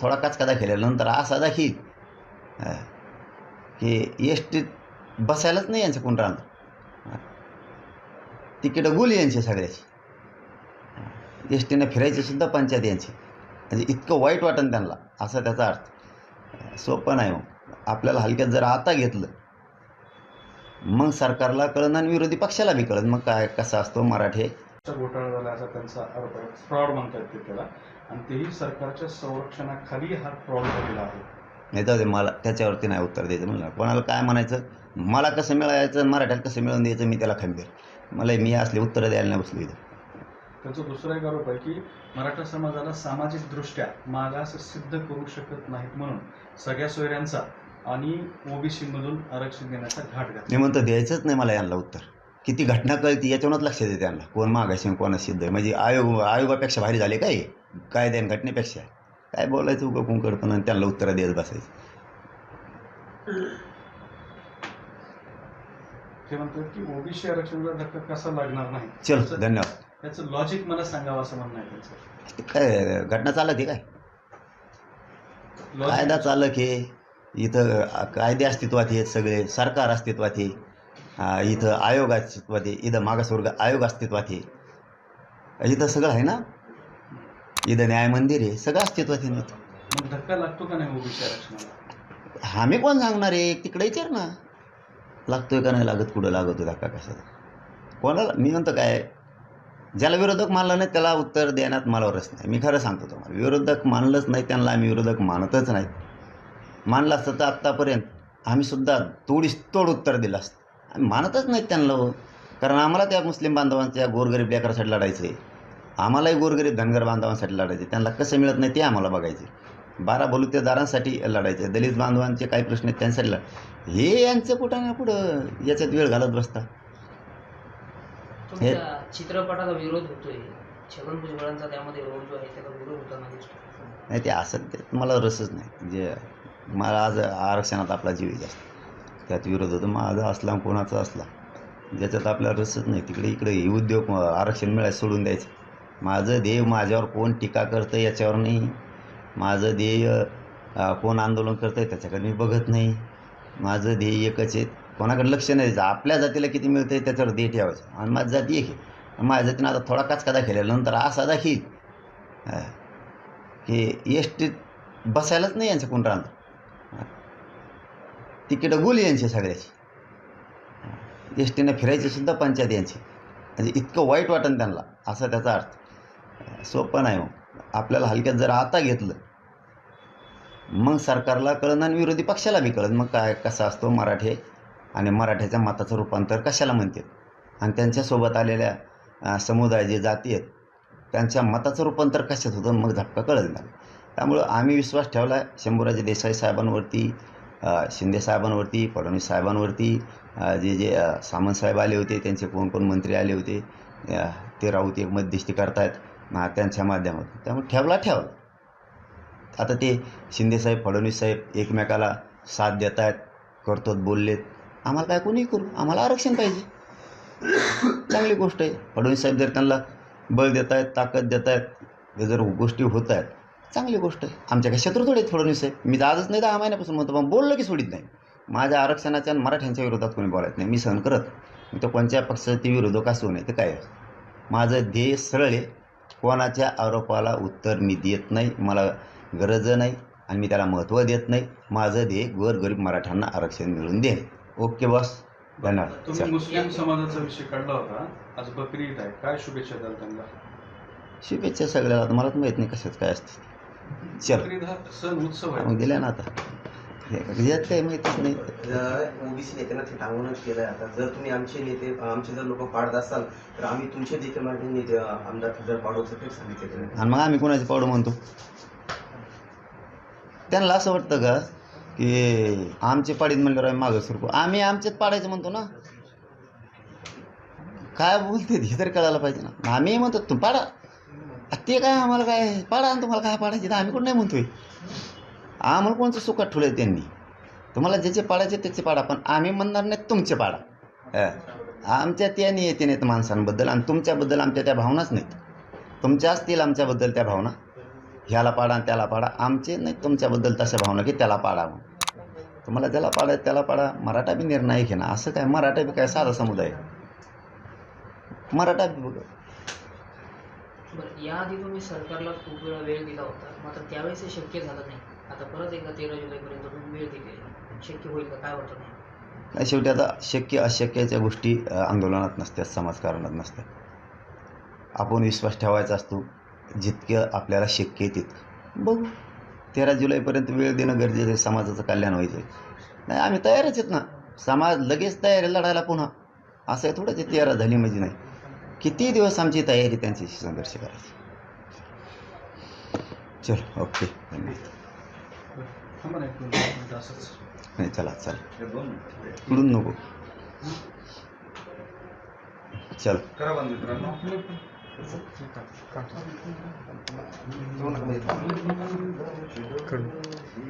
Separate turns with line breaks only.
थोडा काचका दाखवलेला नंतर असा दाखील की एस टीत बसायलाच नाही यांचं कोण राहणार तिकीटं गुल यांची सगळ्याची. एस टीनं फिरायची सुद्धा पंचायत यांची. म्हणजे इतकं वाईट वाटन त्यांना असा त्याचा अर्थ. सोपं नाही मग आपल्याला हलक्यात जर आता घेतलं मग सरकारला कळन आणि विरोधी पक्षाला बी कळन मग काय कसा असतो मराठी?
घोटाळा झाला असा त्यांचा आरोप आहे. फ्रॉड म्हणतात ते त्याला. आणि तेही सरकारच्या संरक्षणाखाली हा फ्रॉड झालेला आहे.
नाही तर मला त्याच्यावरती नाही उत्तर द्यायचं म्हणलं. कोणाला काय म्हणायचं? मला कसं मिळायचं? मराठ्याला कसं मिळवून द्यायचं? मी त्याला खंबीर मला मी असले उत्तरं द्यायला नाही बसलो इथं.
त्यांचा दुसरा एक आरोप आहे की मराठा समाजाला सामाजिकदृष्ट्या मागास सिद्ध करू शकत नाहीत म्हणून सगळ्या सोयऱ्यांचा आणि ओबीसी मधून आरक्षण देण्याचा घाट घातला.
मी म्हणतो द्यायचंच नाही मला यांना उत्तर. किती घटना कळती याच्यावरच लक्ष देते त्यांना. कोण मागाशी कोण सिद्ध आहे म्हणजे आयोग आयोगापेक्षा भारी झाले काय? कायद्या घटनेपेक्षा. काय बोलायचं उगं कुंकड पण आणि त्यांना उत्तरं देत बसायचं.
ते म्हणतात की ओबीसी आरक्षणाचा धक्का कसा लागणार नाही?
चल धन्यवाद.
त्याचं लॉजिक मला सांगावं असं म्हणणं आहे त्यांचं.
काय घटना चालत आहे काय?
Logic-
कायदा चालक आहे. इथं कायदे अस्तित्वात आहेत सगळे. सरकार अस्तित्वात आहे. इथं आयोग अस्तित्वात आहे इथं मागासवर्ग आयोग अस्तित्वात आहे इथं सगळं आहे ना इथं न्याय मंदिर आहे सगळं अस्तित्वात आहे ना
धक्का लागतो का नाही
आम्ही कोण सांगणार आहे तिकडे विचार ना लागतोय का नाही लागत कुठं लागतो धक्का कशाचा कोणाला मी म्हणतो काय ज्याला विरोधक मानलं नाही त्याला उत्तर देण्यात मला रस नाही मी खरं सांगतो तुम्हाला विरोधक मानलंच नाही त्यांना आम्ही विरोधक मानतच नाही मानलं असतं तर आत्तापर्यंत आम्ही सुद्धा तोडीस तोड उत्तर दिलं असतं मानतच नाहीत त्यांना हो. कारण आम्हाला त्या मुस्लिम बांधवांच्या गोरगरीब लेकरासाठी लढायचं आहे आम्हालाही गोरगरीब धनगर बांधवांसाठी लढायचे त्यांना कसं मिळत नाही ते आम्हाला बघायचे बारा बलुतेदारांसाठी लढायचे दलित बांधवांचे काही प्रश्न आहेत त्यांच्यासाठी लढ. हे यांचं कुठं ना कुठं याच्यात वेळ घालत बसता
चित्रपटाला विरोध होतोय. छगन भुजबळांचा त्यामध्ये रोल जो आहे त्याला विरोध होताना दिसतो
नाही ते असं ते मला रसच नाही. जे मला आज आरक्षणात आपला जीव जास्त. त्यात विरोध होतो माझा असला कोणाचा असला. ज्याच्यात आपला रसच नाही. तिकडे इकडे हे उद्योग आरक्षण मिळायला सोडून द्यायचं. माझं ध्येय माझ्यावर कोण टीका करतं याच्यावर नाही. माझं ध्येय कोण आंदोलन करतं आहे त्याच्याकडे मी बघत नाही. माझं ध्येय एकच आहे. कोणाकडे लक्ष नाही द्यायचं. आपल्या जातीला किती मिळतं आहे त्याच्यावर ध्येय ठेवायचं. आणि माझी जाती एक आहे. माझ्या जातीनं आता थोडा काच कदा खेळला नंतर असा दाखील. की एस टीत बसायलाच नाही यांचं कोण राहणार तिकीटं गुल यांची सगळ्याची. एस टीनं फिरायची सुद्धा पंचायत यांची. म्हणजे इतकं वाईट वाटन त्यांना असा त्याचा अर्थ. सोपं नाही मग. आपल्याला हलक्यात जर आता घेतलं मग सरकारला कळन आणि विरोधी पक्षाला बी कळन मग काय कसा असतो मराठी आणि मराठ्याच्या मताचं रूपांतर कशाला म्हणतात? आणि त्यांच्यासोबत आलेल्या समुदाय जे जाती आहेत त्यांच्या मताचं रूपांतर कशात होतं? मग झपका कळत नाही त्यामुळं आम्ही विश्वास ठेवला आहे शंभूराजे देसाई साहेबांवरती शिंदे साहेबांवरती फडणवीस साहेबांवरती जे जे सामंतसाहेब आले होते त्यांचे कोण कोण मंत्री आले होते ते राऊत एक मध्यस्थी करतायत अ, त्यांच्या माध्यमातून. त्यामुळे ठेवला ठेवला. आता ते शिंदेसाहेब फडणवीस साहेब एकमेकाला साथ देत आहेत करतोत बोललेत. आम्हाला काय कोणी करू आम्हाला आरक्षण पाहिजे. चांगली गोष्ट आहे. फडणवीस साहेब जर त्यांना बळ देत आहेत ताकद देत आहेत जर गोष्टी होत आहेत चांगली गोष्ट आहे. आमच्या काही शत्रू थोडे फडणवीस साहेब मी आजच नाही दहा महिन्यापासून म्हणतो पण बोललं की सोडित नाही. माझ्या आरक्षणाच्या आणि मराठ्यांच्या विरोधात कोणी बोलायचं नाही. मी सहन करत मी तर कोणत्या पक्षाचे ते विरोधक असू नये ते काय आहे. माझं ध्येय सरळ आहे. कोणाच्या आरोपाला उत्तर मी देत नाही. मला गरज नाही आणि मी त्याला महत्त्व देत नाही. माझं ध्येय गोरगरीब मराठ्यांना आरक्षण मिळवून देणे. Okay boss. धन्यवाद.
तुम्ही मुस्लिम समाजाचा विषय काढला होता. आज बकरी ईद आहे. काय शुभेच्छा द्याल त्यांना?
शुभेच्छा सगळ्याला. मला तर माहीत नाही कशात काय असते.
सण उत्सव आहे.
मग दिल्या ना आता. यात काही माहीतच नाही.
ओबीसी नेत्यांना ते टांगूनच केलंय आता जर तुम्ही आमचे नेते आमचे जर लोक पाडत असाल तर आम्ही तुमचे देखील माझे नेते आमदार जर पाडवचं ते सांगितले
आणि मग आम्ही कोणाचे पावडं म्हणतो? त्यांना असं वाटतं का की आमचे पाडीत म्हणल्यावर आम्ही मागं सरकू? आम्ही आमच्यात पाडायचं म्हणतो ना. काय बोलते हे तरी कळायला पाहिजे ना. आम्ही म्हणतो तू पाडा. ते काय आम्हाला काय पाडा आणि तुम्हाला काय पाडायचे तर आम्ही कोण नाही म्हणतोय. आम्हाला कोणचं सुखात ठेवलं त्यांनी? तुम्हाला ज्याचे पाडायचे त्याचे पाडा पण आम्ही म्हणणार नाही तुमचे पाडा. अ, आमच्या त्या नियती नाहीत माणसांबद्दल आणि तुमच्याबद्दल आमच्या त्या भावनाच नाहीत. तुमच्या असतील आमच्याबद्दल त्या भावना. ह्याला पाडा आणि त्याला पाडा. आमचे नाही तुमच्याबद्दल तशा भावना की त्याला पाडा तुम्हाला ज्याला पाडा त्याला पाडा. मराठा बी निर्णायक आहे ना. असं काय? मराठा बी काय साधा समुदाय आहे. मराठा बी बघा.
बरं याआधी तुम्ही सरकारला खूप वेळा वेळ दिला होता मात्र त्यावेळेस हे शक्य झालं नाही. आता परत एकदा तेरा जुलैपर्यंत तुम्ही वेळ दिली. शक्य होईल का? काय वाटतं नाही
नाही, शेवटी आता शक्य अशक्याच्या गोष्टी आंदोलनात नसतात समाजकारणात नसतात. आपण विश्वास ठेवायचा असतो जितकं आपल्याला शक्य आहे तितकं. बघू तेरा जुलैपर्यंत वेळ देणं गरजेचं आहे समाजाचं कल्याण व्हायचं नाही आम्ही तयारच आहेत ना. समाज लगेच तयार आहे लढायला पुन्हा. असं आहे थोडं ते तेरा झाली म्हणजे नाही. किती दिवस आमची तयारी त्यांच्याशी संघर्ष करायची? चल ओके. नाही चला चला. पुढून नको. चल.